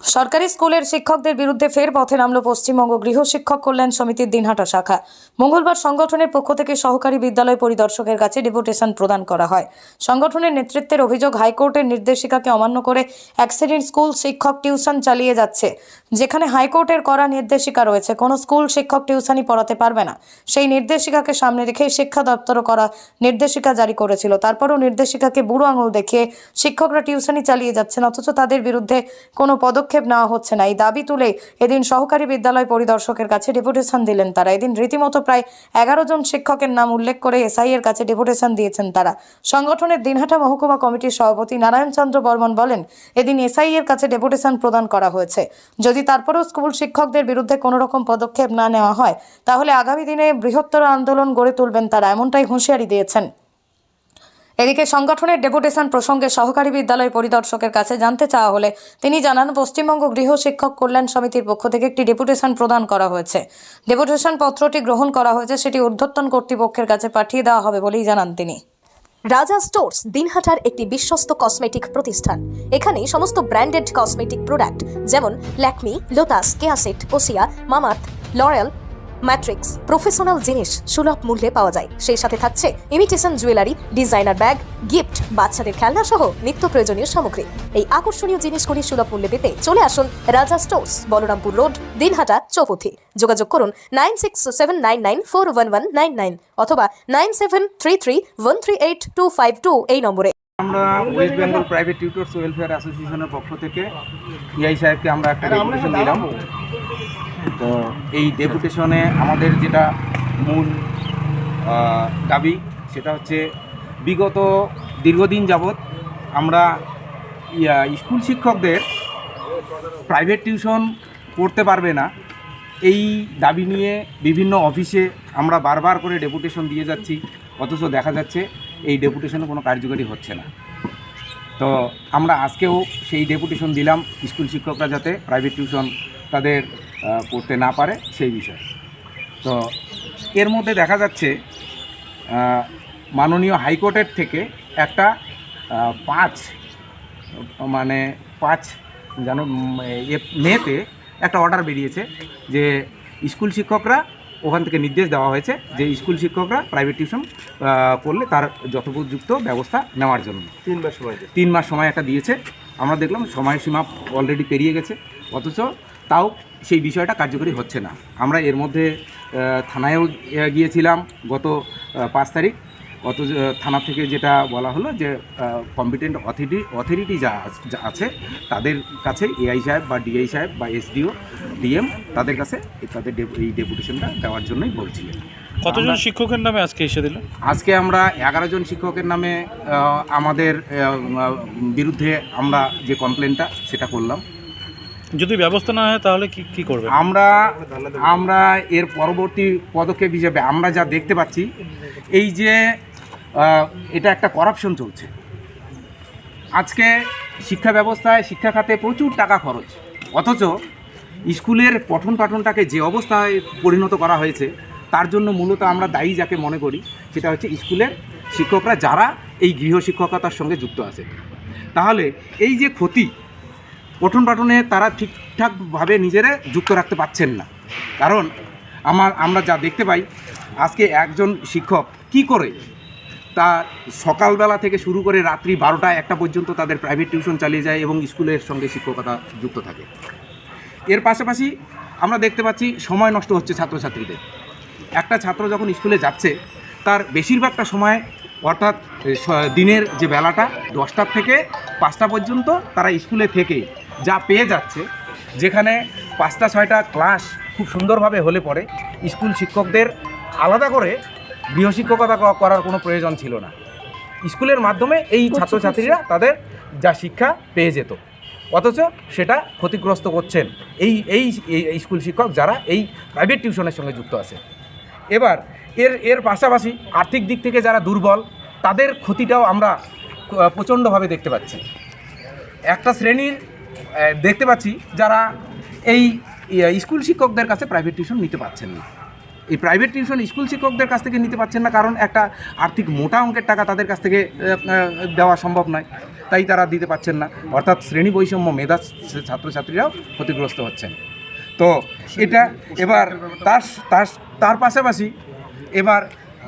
সরকারি স্কুলের শিক্ষকদের বিরুদ্ধে ফের পথে নামল পশ্চিমবঙ্গ গৃহ শিক্ষক কল্যাণ সমিতির দিনহাটা শাখা। মঙ্গলবার সংগঠনের পক্ষ থেকে সহকারী বিদ্যালয় পরিদর্শকের কাছে ডেপুটেশন প্রদান করা হয়। সংগঠনের নেতৃত্বের অভিযোগ, হাইকোর্টের নির্দেশিকাকে অমান্য করে অ্যাক্সিডেন্ট স্কুল শিক্ষক টিউশন চালিয়ে যাচ্ছে। যেখানে হাইকোর্টের করা নির্দেশিকা রয়েছে, কোনো স্কুল শিক্ষক টিউশনই পড়াতে পারবে না। সেই নির্দেশিকাকে সামনে রেখে শিক্ষা দপ্তরও করা নির্দেশিকা জারি করেছিল। তারপরও নির্দেশিকাকে বুড়ো আঙুল দেখিয়ে শিক্ষকরা টিউশনই চালিয়ে যাচ্ছেন, অথচ তাদের বিরুদ্ধে কোনো পদক্ষেপ নেওয়া হচ্ছে না। এই দাবি তুলে এদিন সহকারী বিদ্যালয় পরিদর্শকের কাছে ডেপুটেশন দিলেন তারা। এদিন রীতিমতো প্রায় এগারো জন শিক্ষকের নাম উল্লেখ করে এসআই এর কাছে ডেপুটেশন দিয়েছেন তারা। সংগঠনের দিনহাটা মহকুমা কমিটির সভাপতি নারায়ণ চন্দ্র বর্মন বলেন, এদিন এসআই এর কাছে ডেপুটেশন প্রদান করা হয়েছে। যদি তারপরেও স্কুল শিক্ষকদের বিরুদ্ধে কোনো রকম পদক্ষেপ না নেওয়া হয়, তাহলে আগামী দিনে বৃহত্তর আন্দোলন গড়ে তুলবেন তারা, এমনটাই হুঁশিয়ারি দিয়েছেন। এদিকে সংগঠনের ডেপুটেশন প্রসঙ্গে সহকারী বিদ্যালয় পরিদর্শকের কাছে জানতে চাওয়া হলে তিনি জানান, পশ্চিমবঙ্গ গৃহ শিক্ষক কল্যাণ সমিতির পক্ষ থেকে একটি ডেপুটেশন প্রদান করা হয়েছে। ডেপুটেশন পত্রটি গ্রহণ করা হয়েছে, সেটি ঊর্ধ্বতন কর্তৃপক্ষের কাছে পাঠিয়ে দেওয়া হবে বলেই জানান তিনি। রাজা স্টোরস দিনহাটার একটি বিশ্বস্ত কসমেটিক প্রতিষ্ঠান। এখানে সমস্ত ব্র্যান্ডেড কসমেটিক প্রোডাক্ট, যেমন ল্যাকমি, লোটাস কেয়াসেট ওসিয়া মামাত লরেল ম্যাট্রিক্স, প্রফেশনাল জিনিস সুলভ মূল্যে পাওয়া যায়। সেই সাথে থাকছে imitation jewellery designer bag gift বাচ্চাদের খেলনা সহ নিত্য প্রয়োজনীয় সামগ্রী। এই আকর্ষণীয় জিনিসগুলি সুলভ মূল্যে পেতে চলে আসুন রাজা স্টোরস, বলরামপুর রোড, দিনহাটা, চৌপথি। যোগাযোগ করুন nine six seven nine nine four one one nine nine অথবা nine seven three three one three eight two five two এই নম্বরে। আমরা West Bengal private tutors welfare অ্যাসোসিয়েশনের পক্ষ থেকে পিআই সাহেবকে আমরা একটা ডেপুটেশন দিলাম। তো এই ডেপুটেশনে আমাদের যেটা মূল দাবি সেটা হচ্ছে বিগত দীর্ঘদিন যাবৎ আমরা স্কুল শিক্ষকদের প্রাইভেট টিউশন পড়তে পারবে না। এই দাবি নিয়ে বিভিন্ন অফিসে আমরা বারবার করে ডেপুটেশন দিয়ে যাচ্ছি অথচ দেখা যাচ্ছে এই ডেপুটেশনে কোনো কার্যকরী হচ্ছে না। তো আমরা আজকেও সেই ডেপুটেশন দিলাম স্কুল শিক্ষকরা যাতে প্রাইভেট টিউশন তাদের করতে না পারে সেই বিষয়ে। তো এর মধ্যে দেখা যাচ্ছে মাননীয় হাইকোর্টের থেকে একটা পাঁচ মানে পাঁচ যেন মেতে একটা অর্ডার বেরিয়েছে যে স্কুল শিক্ষকরা ওখান থেকে নির্দেশ দেওয়া হয়েছে যে স্কুল শিক্ষকরা প্রাইভেট টিউশন করলে তার যথোপযুক্ত ব্যবস্থা নেওয়ার জন্য। তিন মাস সময় তিন মাস সময় একটা দিয়েছে। আমরা দেখলাম সময়সীমা অলরেডি পেরিয়ে গেছে অথচ তাও সেই বিষয়টা কার্যকরী হচ্ছে না। আমরা এর মধ্যে থানায়ও গিয়েছিলাম গত পাঁচ তারিখ। অত থানা থেকে যেটা বলা হলো যে কম্পিটেন্ট অথরিটি অথরিটি যা আছ- যা আছে তাদের কাছে এআই সাহেব বা ডিআই সাহেব বা এসডিও ডিএম তাদের কাছে তাদের এই ডেপুটেশনটা দেওয়ার জন্যই বলছিলেন। কতজন শিক্ষকের নামে আজকে এসে দিল আজকে আমরা এগারো জন শিক্ষকের নামে আমাদের বিরুদ্ধে আমরা যে কমপ্লেনটা সেটা করলাম। যদি ব্যবস্থা না হয় তাহলে কি কি করবে আমরা আমরা এর পরবর্তী পদক্ষেপ হিসেবে আমরা যা দেখতে পাচ্ছি এই যে এটা একটা করাপশন চলছে। আজকে শিক্ষা ব্যবস্থায় শিক্ষা খাতে প্রচুর টাকা খরচ। অথচ স্কুলের পঠন পাঠনটাকে যে অবস্থায় পরিণত করা হয়েছে, তার জন্য মূলত আমরা দায়ী যাকে মনে করি, সেটা হচ্ছে স্কুলের শিক্ষকরা যারা এই গৃহ শিক্ষকতার সঙ্গে যুক্ত আছে। তাহলে এই যে ক্ষতি, পঠন পাঠনে তারা ঠিকঠাকভাবে নিজেরা যুক্ত রাখতে পারছেন না। কারণ আমার আমরা যা দেখতে পাই, আজকে একজন শিক্ষক কি করে তা সকালবেলা থেকে শুরু করে রাত্রি বারোটা একটা পর্যন্ত তাদের প্রাইভেট টিউশন চালিয়ে যায় এবং স্কুলের সঙ্গে শিক্ষকতা যুক্ত থাকে। এর পাশাপাশি আমরা দেখতে পাচ্ছি সময় নষ্ট হচ্ছে ছাত্রছাত্রীদের। একটা ছাত্র যখন স্কুলে যাচ্ছে, তার বেশিরভাগটা সময় অর্থাৎ দিনের যে বেলাটা দশটার থেকে পাঁচটা পর্যন্ত তারা স্কুলে থেকে যা পেয়ে যাচ্ছে, যেখানে পাঁচটা ছয়টা ক্লাস খুব সুন্দরভাবে হলে পরে স্কুল শিক্ষকদের আলাদা করে গৃহশিক্ষকতা করার কোনো প্রয়োজন ছিল না। স্কুলের মাধ্যমে এই ছাত্রছাত্রীরা তাদের যা শিক্ষা পেয়ে যেত। অথচ সেটা ক্ষতিগ্রস্ত করছেন এই এই স্কুল শিক্ষক যারা এই প্রাইভেট টিউশনের সঙ্গে যুক্ত আছে। এবার এর এর পাশাপাশি আর্থিক দিক থেকে যারা দুর্বল তাদের ক্ষতিটাও আমরা প্রচণ্ডভাবে দেখতে পাচ্ছি। একটা শ্রেণির দেখতে পাচ্ছি যারা এই স্কুল শিক্ষকদের কাছে প্রাইভেট টিউশন নিতে পারছেন না। এই প্রাইভেট টিউশন স্কুল শিক্ষকদের কাছ থেকে নিতে পারছেন না, কারণ একটা আর্থিক মোটা অঙ্কের টাকা তাদের কাছ থেকে দেওয়া সম্ভব নয়। তাই তারা দিতে পারছেন না। অর্থাৎ শ্রেণি বৈষম্য মেধা ছাত্রছাত্রীরাও ক্ষতিগ্রস্ত হচ্ছেন। তো এটা এবার তার তার তার পাশাপাশি এবার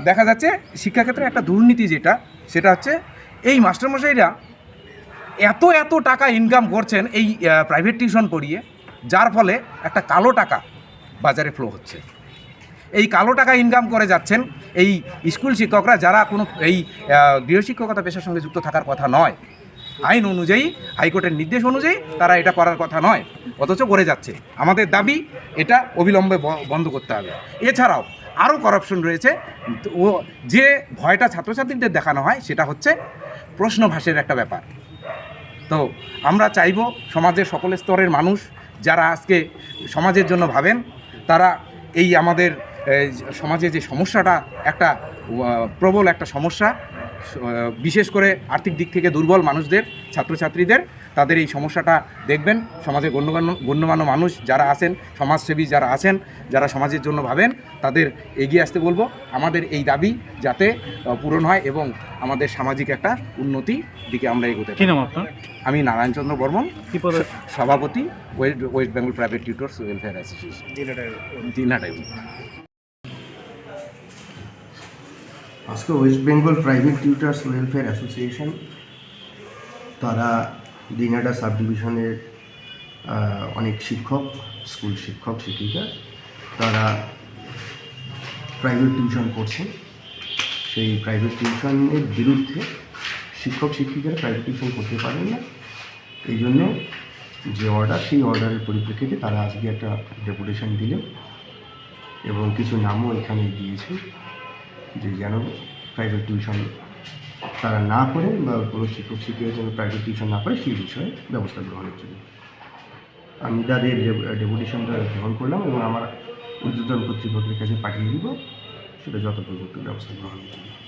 দেখা যাচ্ছে শিক্ষাক্ষেত্রে একটা দুর্নীতি যেটা, সেটা হচ্ছে এই মাস্টারমশাইরা এত এত টাকা ইনকাম করছেন এই প্রাইভেট টিউশন পড়িয়ে, যার ফলে একটা কালো টাকা বাজারে ফ্লো হচ্ছে। এই কালো টাকা ইনকাম করে যাচ্ছেন, এই স্কুল শিক্ষকরা যারা কোনো, এই গৃহশিক্ষকতা পেশার সঙ্গে যুক্ত থাকার কথা নয়। আইন অনুযায়ী, হাইকোর্টের নির্দেশ অনুযায়ী তারা এটা করার কথা নয়, অথচ করে যাচ্ছে। আমাদের দাবি, এটা অবিলম্বে বন্ধ করতে হবে। এছাড়াও আরও করাপশন রয়েছে, ও, যে ভয়টা ছাত্রছাত্রীদের দেখানো হয়, সেটা হচ্ছে প্রশ্নভাসের একটা ব্যাপার। তো আমরা চাইব সমাজের সকল স্তরের মানুষ যারা আজকে সমাজের জন্য ভাবেন, তারা এই আমাদের সমাজে যে সমস্যাটা একটা প্রবল একটা সমস্যা বিশেষ করে আর্থিক দিক থেকে দুর্বল মানুষদের ছাত্রছাত্রীদের তাদের এই সমস্যাটা দেখবেন। সমাজে গণ্যমান্য গণ্যমান্য মানুষ যারা আছেন সমাজসেবী যারা আছেন যারা সমাজের জন্য ভাবেন তাদের এগিয়ে আসতে বলব। আমাদের এই দাবি যাতে পূরণ হয় এবং আমাদের সামাজিক একটা উন্নতি দিকে আমরা এগোতে পারি। আমি নারায়ণচন্দ্র বর্মন কি পদে? সভাপতি West West Bengal private tutors welfare association. দিনহাটায় আজকে West Bengal private tutors welfare association তারা দিনাটা সাব ডিভিশনের অনেক শিক্ষক স্কুল শিক্ষক, শিক্ষিকা, তারা প্রাইভেট টিউশন করছেন সেই প্রাইভেট টিউশনের বিরুদ্ধে শিক্ষক, শিক্ষিকারা প্রাইভেট টিউশন করতে পারেন না। এই জন্য যে অর্ডার সেই অর্ডারের পরিপ্রেক্ষিতে তারা আজকে একটা ডেপুটেশন দিল এবং কিছু নামও এখানে দিয়েছে। যে যেন প্রাইভেট টিউশন তারা না করেন বা কোনো শিক্ষক শিক্ষিকা যেন প্রাইভেট টিউশন না করে, সেই বিষয়ে ব্যবস্থা গ্রহণের জন্য আমি তাদের ডেপুটেশনটা গ্রহণ করলাম এবং আমার উদ্যোতন কর্তৃপক্ষের কাছে পাঠিয়ে দিব। সেটা যত প্রযুক্ত ব্যবস্থা গ্রহণের জন্য